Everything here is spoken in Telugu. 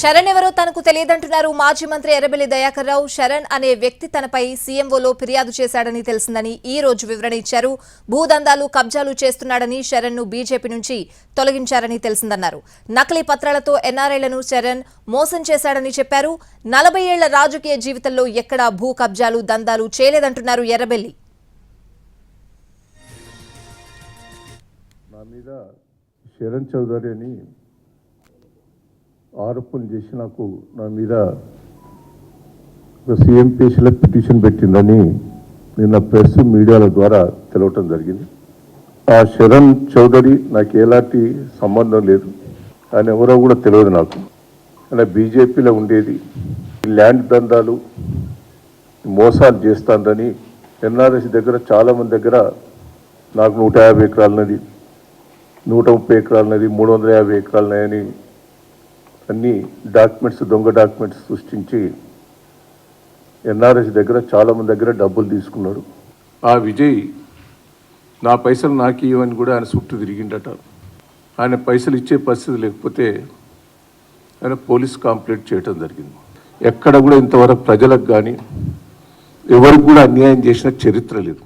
శరణ్ ఎవరో తనకు తెలియదంటున్నారు. మాజీ మంత్రి ఎర్రబెల్లి దయాకర్ రావు శరణ్ అనే వ్యక్తి తనపై సీఎంఓలో ఫిర్యాదు చేశాడని తెలిసిందని ఈ రోజు వివరణ ఇచ్చారు. భూదందాలు కబ్జాలు చేస్తున్నాడని శరణ్ను బీజేపీ నుంచి తొలగించారని తెలిసిందన్నారు. నకిలీ పత్రాలతో ఎన్ఆర్ఐలను శరణ్ మోసం చేశాడని చెప్పారు. నలభై ఏళ్ళ రాజకీయ జీవితంలో ఎక్కడా భూ కబ్జాలు దందాలు చేయలేదంటున్నారు ఎర్రబెల్లి. శరణ్ చౌదరి అని ఆరోపణలు చేసి నాకు నా మీద ఒక సీఎం పేషీలో పిటిషన్ పెట్టిందని నిన్న ప్రెస్ మీడియాల ద్వారా తెలవటం జరిగింది. ఆ శరణ్ చౌదరి నాకు ఎలాంటి సంబంధం లేదు. ఆయన ఎవరో కూడా తెలియదు నాకు. ఆయన బీజేపీలో ఉండేది. ల్యాండ్ దందాలు మోసాలు చేస్తాందని ఎన్ఆర్ఎస్ దగ్గర చాలామంది దగ్గర నాకు నూట యాభై ఎకరాలన్నది నూట ముప్పై ఎకరాలన్నది మూడు వందల యాభై ఎకరాలన్నాయని అన్ని డాక్యుమెంట్స్ దొంగ డాక్యుమెంట్స్ సృష్టించి ఎన్ఆర్ఎస్ దగ్గర చాలామంది దగ్గర డబ్బులు తీసుకున్నాడు ఆ విజయ్ నా పైసలు నాకు ఇవ్వని కూడా ఆయన చుట్టూ తిరిగిండట. ఆయన పైసలు ఇచ్చే పరిస్థితి లేకపోతే ఆయన పోలీస్ కంప్లైంట్ చేయడం జరిగింది. ఎక్కడ కూడా ఇంతవరకు ప్రజలకు కానీ ఎవరికి కూడా అన్యాయం చేసిన చరిత్ర లేదు.